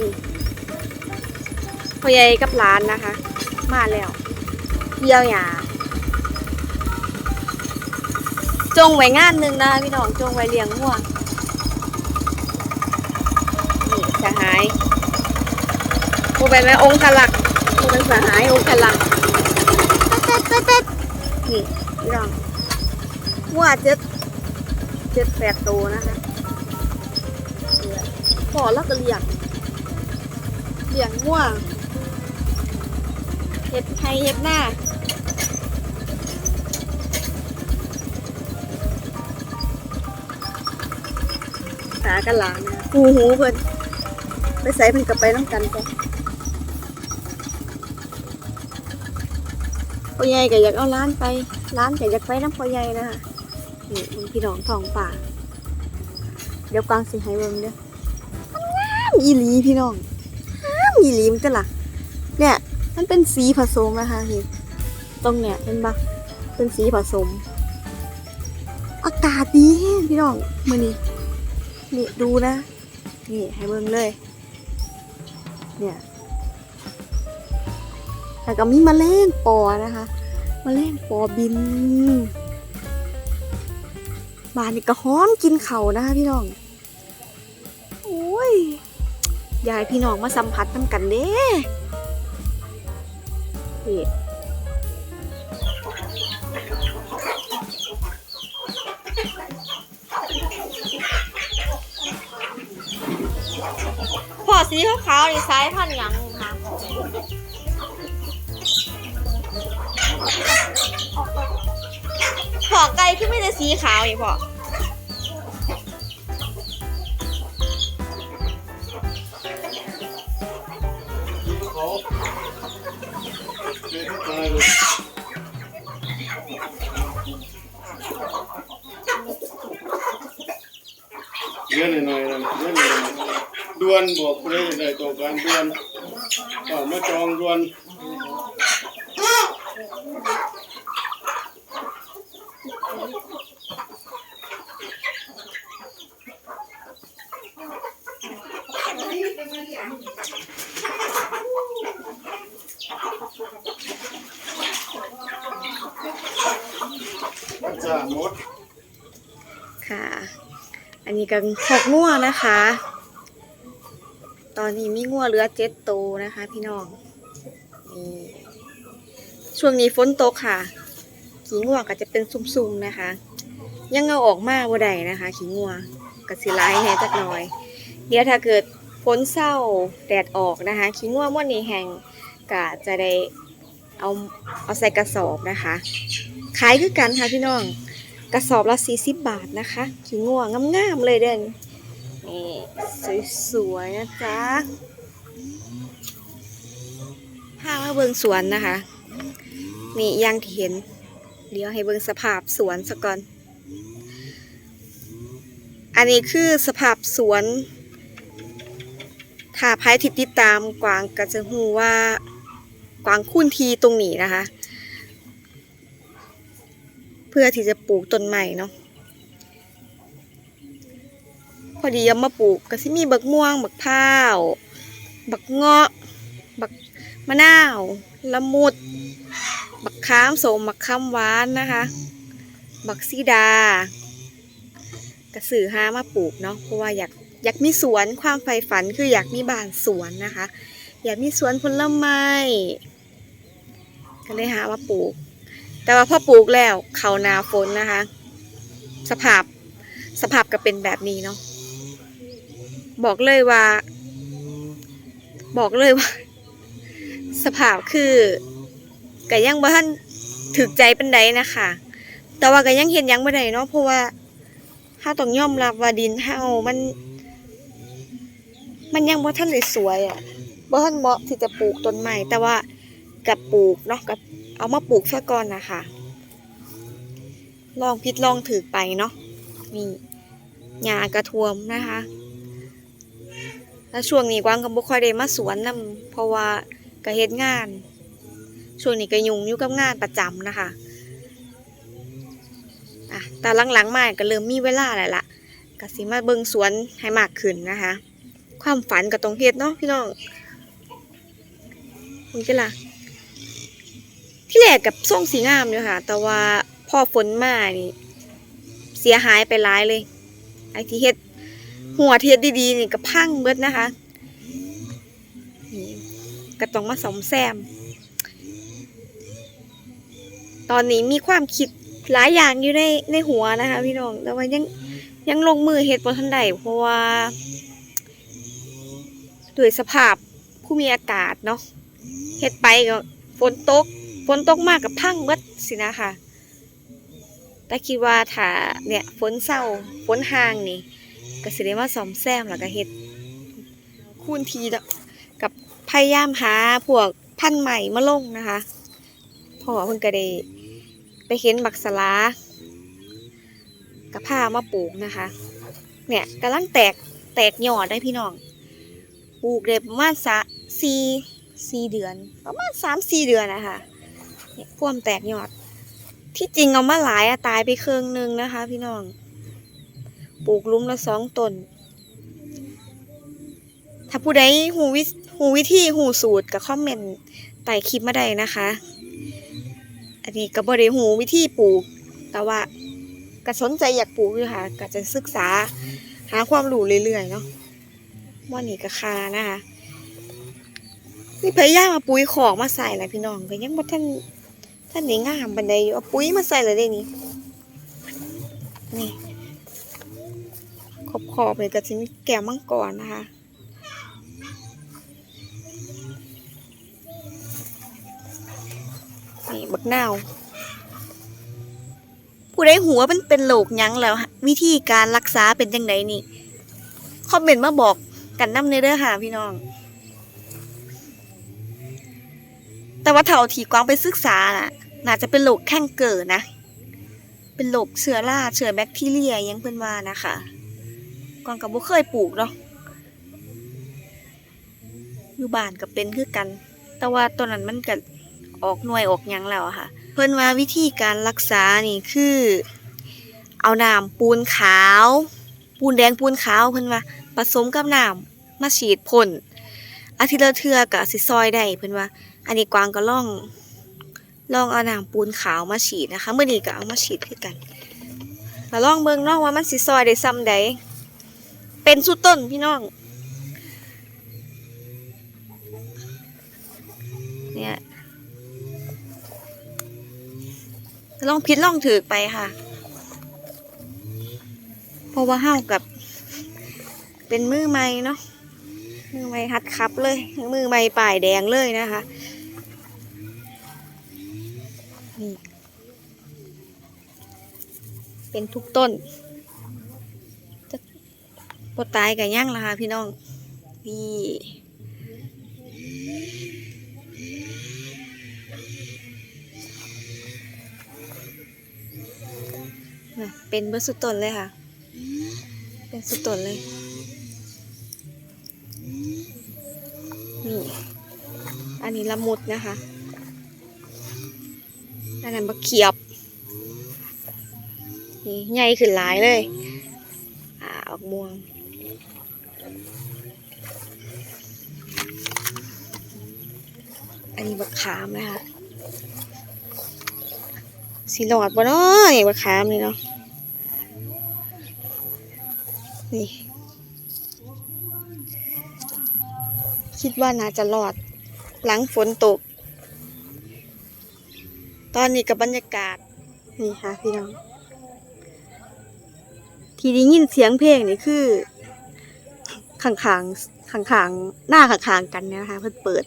นี่พ่อใหญ่กับหลานนะคะ มาแล้วเยี่ยวหยาจงไว้งานหนึ่งนะคะพี่น้องจงไว้เลี้ยงงัวนี่สหายโมเป็นแม่องค์ขลักโมเป็นสหายองค์ขลักเต๊ดเต๊ดเต๊ดนี่พี่น้องงัวเจ็ดเจ็ดแปดตัวนะคะเนี่ยพอแล้วก็เลี้ยง เลี้ยงงัวงเห็ดไทยเห็ดหน้าตากันหลานนะหูหูเพิ่นไปใส่เพิ่นกับไปน้ำกันจ้ะพ่อใหญ่ก็อยากเอาร้านไป ร้านก็อยากไปน้ำพ่อใหญ่นะคะนี่มึงพี่น้องทองป่า เดี๋ยวกวางสิให้เบิ่งเด้อมันงามอีหลีพี่น้องามีลีมันจะล่ะ เนี่ย มันเป็นสีผสมนะคะนี่ตรงเนี่ยเห็นปะเป็นสีผสม อากาศดีพี่น้องมือนี้นี่ดูนะ นี่ให้เบิ่งเลย เนี่ยแล้วก็มีมแมลงปอนะคะมแมลงปอบิน บานนี่ก็หอมกินเขานะคะพี่น้อง ยากให้พี่น้องมาสัมผัสน้ำกันเด้นี่พอสีขาวๆนี่สายพันธุ์หยังคะพอไก่ที่ไม่ได้สีขาวอีกพอ วนบอกผู้ใดจะได้ตัวการดวนเอมาจองดวนจ้าหมดค่ะ อันนี้ก็ขอกงัวนะคะ ตอนนี้มีงัวเหลือเจ็ดตัวนะคะ พี่น้องนี่ช่วงนี้ฝนตกค่ะ ขี้งัวก็จะเป็นซุ่มๆนะคะ ยังเอาออกมาบ่ได้นะคะ ขี้งัวก็สิร้ายแหน่จักหน่อย เดี๋ยวถ้าเกิดฝนเศร้าแดดออกนะคะ ขี้งัวม้วนนี้แห้งก็จะได้เอาเอาใส่กระสอบนะคะขายคือกันค่ะพี่น้องกระสอบละ40 บาทนะคะ ขี้ง่วงงามๆเลยเด่น นี่สวยๆนะจ๊ะพามาเบิงสวนนะคะ นี่ย่างที่เห็น เดี๋ยวให้เบิงสภาพสวนซะก่อน อันนี้คือสภาพสวนถ้าใครที่ติดตามกวางก็จะหูว่ากวางคุ้นทีตรงนี้นะคะ เพื่อที่จะปลูกต้นใหม่เนาะ พอดีเอามาปลูกก็สิมีบักม่วง บักพร้าว บักเงาะ บักมะนาว ละมุด บักขามโสมบักขามหวานนะคะ บักซีดากระสือหามาปลูกเนาะเพราะว่าอยากอยากมีสวนความใฝ่ฝันคืออยากมีบ้านสวนนะคะ อยากมีสวนผลไม้ก็เลยหามาปลูก แต่ว่าพอปลูกแล้วเขาหนาฝนนะคะ สภาพสภาพก็เป็นแบบนี้เนาะ บอกเลยว่า บอกเลยว่า สภาพคือก็ยังบ่ทันถึกใจเป็นไดนะคะ แต่ว่าก็ยังเห็นยังบ่ได้เนาะเพราะว่าถ้าต้องยอมรับว่าดินเฮามัน มันยังบ่ทันได้สวยอะ่ะบ่ทันเหมาะที่จะปลูกต้นไม้แต่ว่ากับปลูกเนาะกับเอามาปลูกซะก่อนนะคะลองพิดลองถือไปเนาะนี่หญ้ากระท่วมนะคะ แล้วช่วงนี้กวางก็บ่ค่อยได้มาสวนนํเพราะว่าก็เฮ็ดงาน ช่วงนี้ก็ยุ่งอยู่กับงานประจำนะคะอะแต่หลังๆมาก็เริ่มมีเวลาแล้วล่ะก็สิมาเบิ่งสวนให้มากขึ้นนะคะ ความฝันก็ต้องเฮ็ดเนาะพี่น้องคุณจะล่ะที่แรกกับส่งสีงามอยู่ค่ะ แต่ว่าพอฝนมานี่ เสียหายไปหลายเลย ไอที่เฮ็ด หัวเทียดดีๆนี่ก็พังเบิดนะคะนี่ก็ต้องมาสมแซม ตอนนี้มีความคิดหลายอย่างอยู่ในในหัวนะคะ พี่น้องแต่ว่ายังยังลงมือเฮ็ดบ่ทันได้เพราะว่าด้วยสภาพผู้มีอากาศเนาะเฮ็ดไปก็ฝนตกฝนตกมากกับพังเบิดสินะคะแต่คิดว่าถ้าเนี่ยฝนเศร้าฝนห่างนี่ ก็สิได้มาซ่อมแซมแล้วก็เฮ็ดคูณทีละกับพยายามหาพวกพันธุ์ใหม่มาลงนะคะเพราะว่าเพิ่นก็ได้ไปเห็นบักสลากับผ้ามาปลูกนะคะ เนี่ยกำลังแตกแตกยอดได้พี่น้องปลูกได้ประมาณสะสี่สี่เดือน ประมาณสามสี่เดือนนะคะเนี่ยพ่วมแตกยอด ที่จริงเอามาหลายอะตายไปครึ่งหนึงนะคะ พี่น้อง ปลูกลุมละสองต้น ถ้าผู้ใดหูวิหูวิธีหูสูตรกับคอมเมนต์ใต้คลิปมาได้นะคะ อันนี้ก็บ่ได้หูวิธีปลูก แต่ว่าก็สนใจอยากปลูกอยู่ค่ะก็จะศึกษาหาความรู้เรื่อยๆเนาะว่านี่ก็คานะคะนี่พยายามเอาปุ๋ยของมาใส่แหละพี่น้องก็ยังบ่ท่านท่านได้งามบันไดอยู่เอาปุ๋ยมาใส่เลยได้นี่นี่ ขอบขอบเลยก็จะมีแก้วมังกรนะคะ นี่บักนาวผู้ใดหัวมันเป็นโรคหยังแล้ว วิธีการรักษาเป็นจังไดนี่ คอมเมนต์มาบอกกันน้ำเนเด้อค่ะพี่น้อง แต่ว่าเท่าที่กวางไปศึกษาน่ะ น่าจะเป็นโรคแข้งเกิดนะ เป็นโรคเชื้อราเชื้อแบคทีเรียยังเพิ่นว่านะคะ ก่อนกับบ่เคยปลูกเนาะอยู่บ้านก็เป็นคือกัน แต่ว่าตัวนั้นมันก็ออกหน่วยออกยังแล้วอะค่ะ เพิ่นว่าวิธีการรักษานี่คือ เอาน้ำปูนขาว ปูนแดงปูนขาวเพิ่นว่าผสมกับน้ำมาฉีดพ่นอาทิตย์ละเทื่อก็สิซอยได้เพิ่นว่า อันนี้กวางก็ล่องลองเอาน้ำปูนขาวมาฉีดนะคะเมื่อนี้ก็เอามาฉีดคือกันแล้วลองเบิ่งนาะว่ามันสิซอยได้ซ้ำใด เป็นสุดต้นพี่น้อง เนี่ยลองพิดลองถือไปค่ะ เพราะว่าเฮากับเป็นมือใหม่เนาะมือใหม่ฮัดคับเลยมือใหม่ป่ายแดงเลยนะคะนี่เป็นทุกต้น ปตายกันย่างละค่ะพี่น้อง นี่นะเป็นเบอร์สุดต้นเลยค่ะ เป็นสุดต้นเลย นี่ อันนี้ละมุดนะคะ อันนั้นบักเขียบ นี่ใหญ่ขึ้นหลายเลย อ่า ออกม่วง อันนี้บักขามนะคะสีหลอดบ่เนาะนี่บักขามนี่เนาะนี่ คิดว่าน่าจะรอดหลังฝนตก ตอนนี้กับบรรยากาศ นี่ค่ะพี่น้อง ที่ได้ยินเสียงเพลงนี่คือข้างๆข้างๆหน้าข้างๆกันเนี่ยนะคะเพิ่นเปิด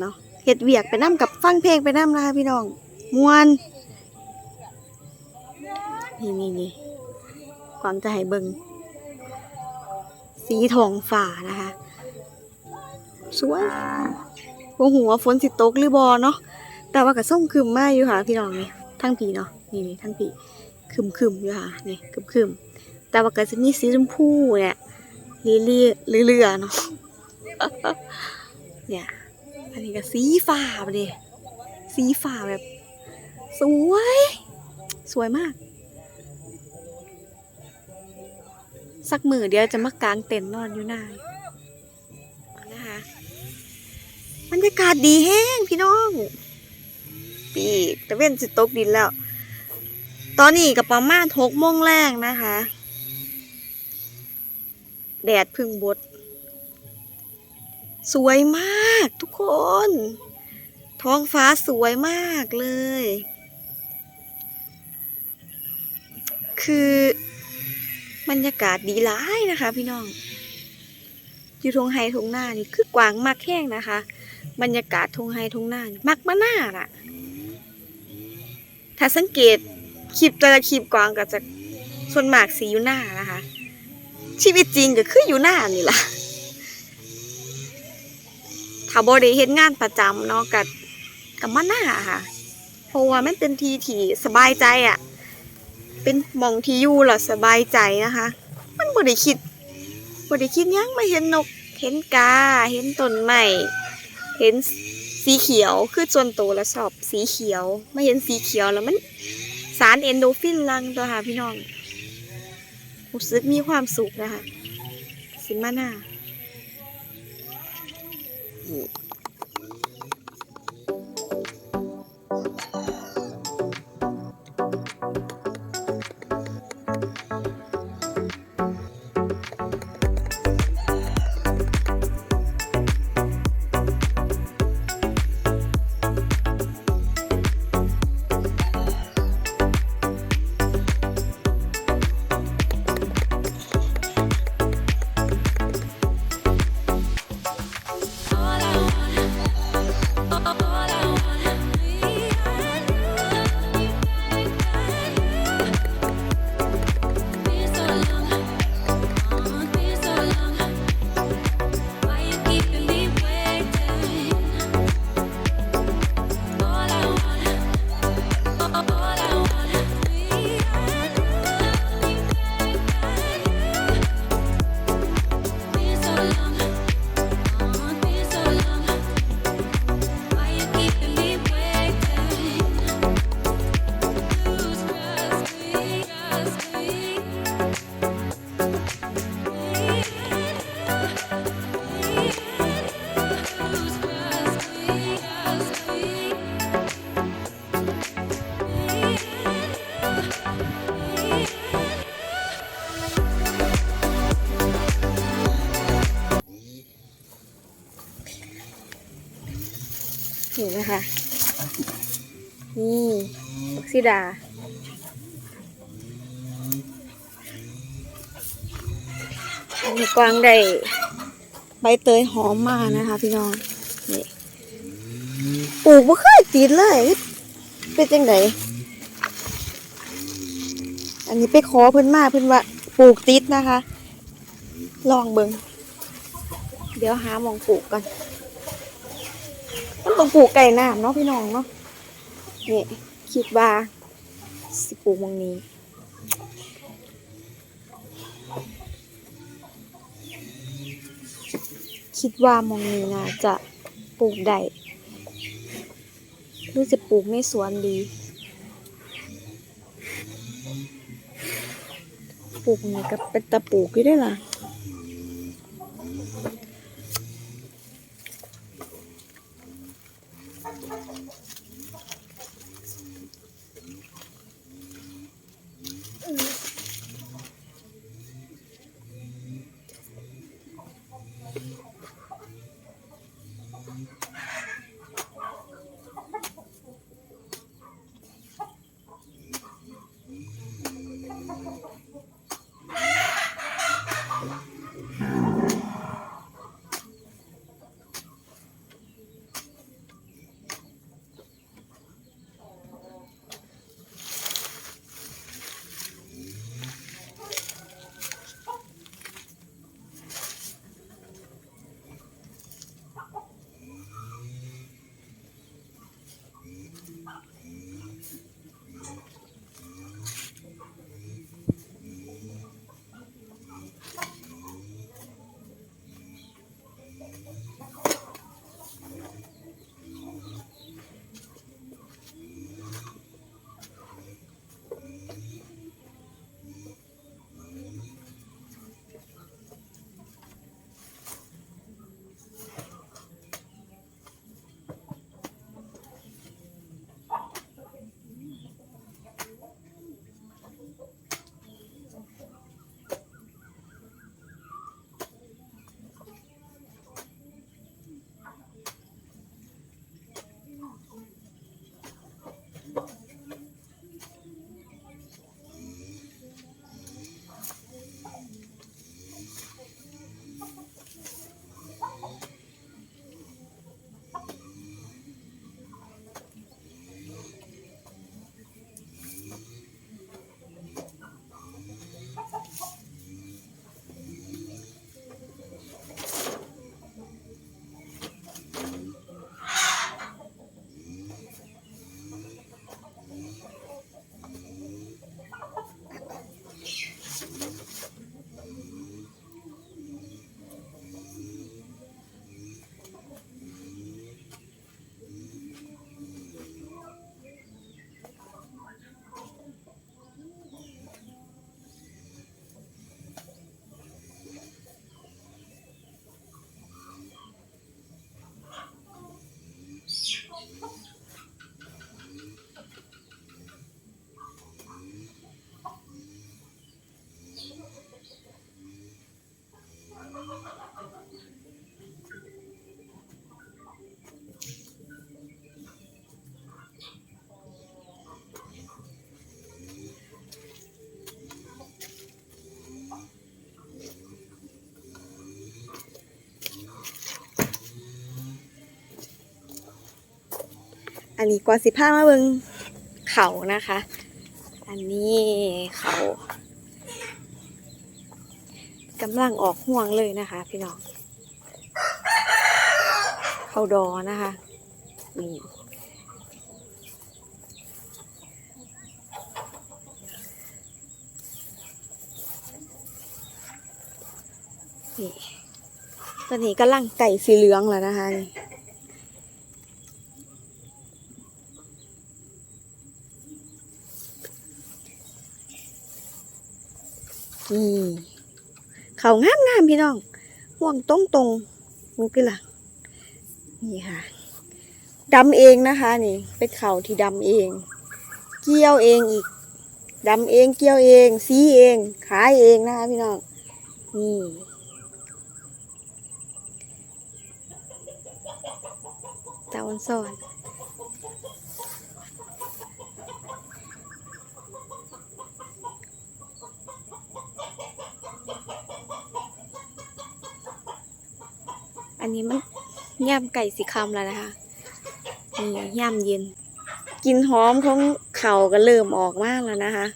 เนาะ เฮ็ดเวียกไปนํกับฟังเพลงไปนํนะคะพี่น้องมวนนี่นี่นี่ก่อนจะให้เบิงสีทองฝ่านะคะสวยบ่หัวฝนสิตกหรือบอเนาะแต่ว่าก็ส่งคืมมาอยู่ค่ะ พี่น้องนี่ทั้งปีเนาะนี่นี่ทั้งปีคืมคืมอยู่ค่ะนี่คืมคืมแต่ว่าก็จะมีสีชมพูเนี่ยลีเลี่เรื่อยๆเนาะเนี่ย อันนี้ก็สีฟ้าไปดิสีฟ้าแบบ สวย สวยมาก สักมือเดียวจะมากางเต็นท์นอนอยู่น้านะคะบรรยากาศดีแห้งพี่น้องปีตะเว้นสิตกดินแล้ว ตอนนี้กับประมาณหกโมงแรงนะคะ แดดพึ่งบด สวยมากทุกคน ท้องฟ้าสวยมากเลย คือบรรยากาศดีหลายนะคะ พี่น้อง อยู่ทงไฮทงหน้านี่คือกวางมากแห้งนะคะ บรรยากาศทงไฮทงหน้านี่มักมาหน้าน่ะ ถ้าสังเกตคลิปแต่ละคลิปกวางก็จะส่วนมากสีอยู่หน้านะคะ ชีวิตจริงก็คืออยู่หน้านี่ล่ะ ถ้าบริเฮ็ดงานประจำเนาะกับกับมาหน้าค่ะ เพราะว่ามันเป็นทีที่สบายใจอะ่ะ เป็นมองที่อยู่แล้วสบายใจนะคะ มันบ่ได้คิดบ่ได้คิดยังมาเห็นนก เห็นกา เห็นต้นไม้ เห็นสีเขียว คือส่วนตัวแล้วชอบสีเขียวไมาเห็นสีเขียวแล้วมันสารเอนโดฟินลังตัวค่ะพี่น้องรู้สึกมีความสุขนะคะ สิมาหน้า Yeah. กซิดา อันนี้กวางได้ใบเตยหอมมากนะคะพี่น้อง นี่ปลูกบ่เคยติดเลย เป็นจังไดอันนี้ไปขอเพิ่อนมาเพิ่อนว่าปลูกติดนะคะ ลองเบิงเดี๋ยวหาหมองปลูกก่อนมันต้องปลูกไก่น้ำเนาะพี่น้องเนาะนี่ คิดว่าสิปลูกมองนี้คิดว่ามองนี้นะจะปลูกได้หรือจะปลูกในสวนดี ปลูกนี่ก็เป็นตะปลูกี่ได้ล่ะ นนี้กว่าสิพามาเบิงเขานะคะ อันนี้เขากำลังออกห่วงเลยนะคะ พี่น้องเขาดอนะคะนี่นี่ตอนนี้กำลังไก่สีเหลืองแล้วนะคะนี่ นี่เขางามงามๆพี่น้องห่วงตรงตรงๆมันคือหลังนี่ค่ะดำเองนะคะนี่เป็นเขาที่ดำเอง เกี่ยวเองอีกดำเองเกี่ยวเอง สีเองขายเองนะคะพี่น้องนี่ตาวันซ่อน อันนี้มันย่ำไก่สีคำแล้วนะคะนี่ย่ำเย็น กินหอมของเข่าก็เริ่มออกมากแล้วนะคะ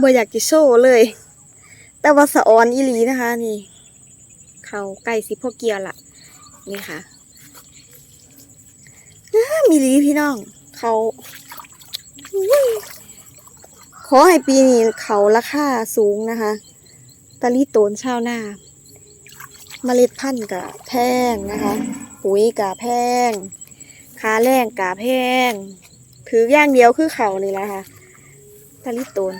บ่อยากจะโชเลย แต่ว่าสะออนอีหลีนะคะ นี่ เข่าไก่สีพวกเกียร์ละนี่ค่ะน้ามีลีพี่น้อง เขา ขอให้ปีนี้เขาราคาสูงนะคะตะลิโตนชาวนาเมล็ดพันธุ์กะแพงนะคะ ปุ๋ยกะแพงค่าแรงกะแพงถืออย่างเดียวคือเขานี่แหละค่ะตะลิโตน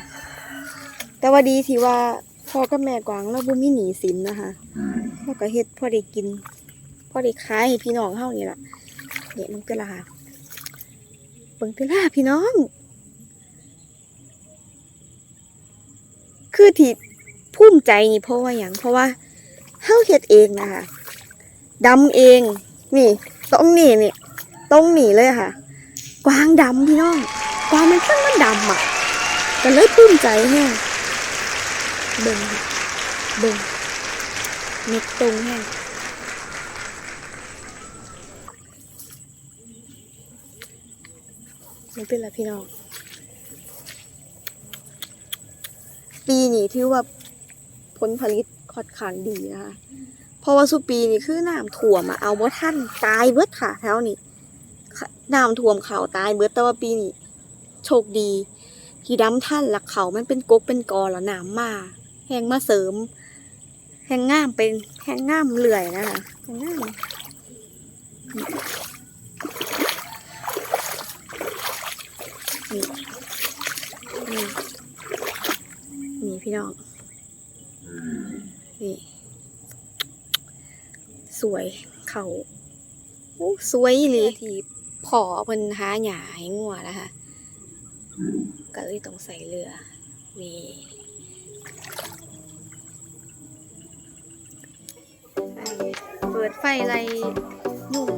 แต่ว่าดีที่ว่าพ่อกับแม่กวางเราบ่มีหนีสินนะคะเราก็เฮ็ดพ่อได้กินพ่อได้ขายให้พี่น้องเฮานี่ล่ะเนี่ยมันก็ละค่ะเบิ่งเตล่าพี่น้อง คือที่ภูมิใจนี่เพราะว่าอย่างเพราะว่าเฮาเฮ็ดเองนะคะดำเอง นี่ตรงนี้นี่ตรงนี้เลยค่ะ กวางดำพี่น้องกวางมันขึ้นมันดำอะก็เลยภูมิใจแฮงเบิ่งเบิ่งเม็ดตรงแฮงนี่เป็นละพี่น้อง ปีนี้ถือว่าผลผลิตค่อนข้างดีนะคะเพราะว่าสุปีนี่คือน้ำท่วมอะเอาบ่ทันตายเบิดค่ะแถวนี้น้ำท่วมเขาตายเบิดแต่ว่าปีนี้โชคดี ที่ดำท่านและเขามันเป็นกกเป็นกอแล้วน้ำมาแหงมาเสริมแหงง่ามเป็นแหงง่ามเลื่อยนะคะแหงง่ามนี่นี่ นี่ พี่น้อง นี่ สวยเขาโอ้สวยอีหลีที่พอเพิ่นหาหยาให้งัวนะคะ ก็เลยต้องใส่เรือ นี่เปิดไฟไล่ยุงไล่แมล